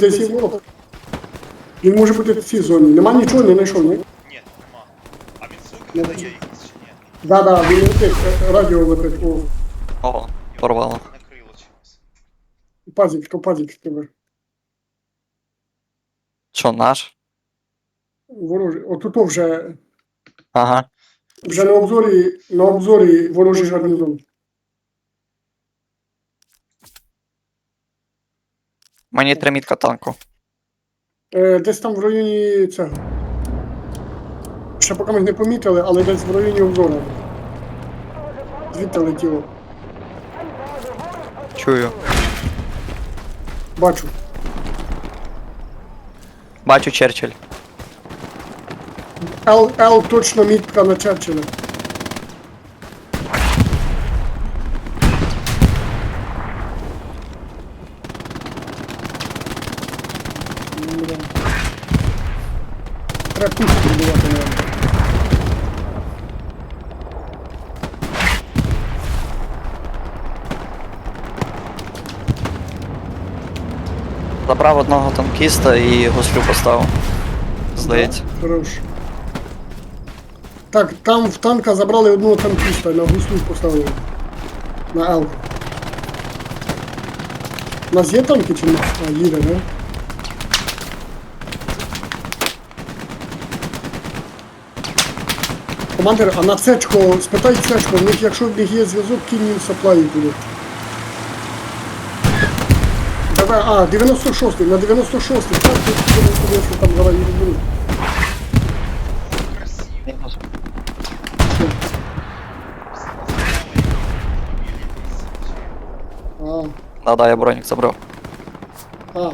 Десь ворог. Він може бути в цій зоні. Нема нічого, не знайшов, ні? Ні, нема. А він звуки Не бачу. якісь чи ні? Да-да, він летить, е, радіо летить. О, Ого, Його порвало. Накрило чимось. пазик, то пазик тебе. Що, наш? Ворожий. Отут вже, Ага. вже на обзорі, на обзорі ворожий гарнізон. Мені три мітка танку. Е, десь там в районі цього. Ще поки ми не помітили, але десь в районі обзору. Звідти летіло. Чую. Бачу. Бачу Черчилль. Л, Л точно мітка на Черчилля. Да. Треба пушку будувати. Забрав одного танкіста і гуслю поставив. Здається. Хорош. Так, там в танка забрали одного танкіста, на гуслю поставили. На Л. У нас є танки чи ні? А, їде, да? Командир, а на цечко, спитай цечко, в них, якщо в них є зв'язок, кинь їм саплаї туди. Давай, а, 96-й, на 96-й, так, тут, тут, тут, там будуть. Красиво. А, Да-да, я бронік забрав. а,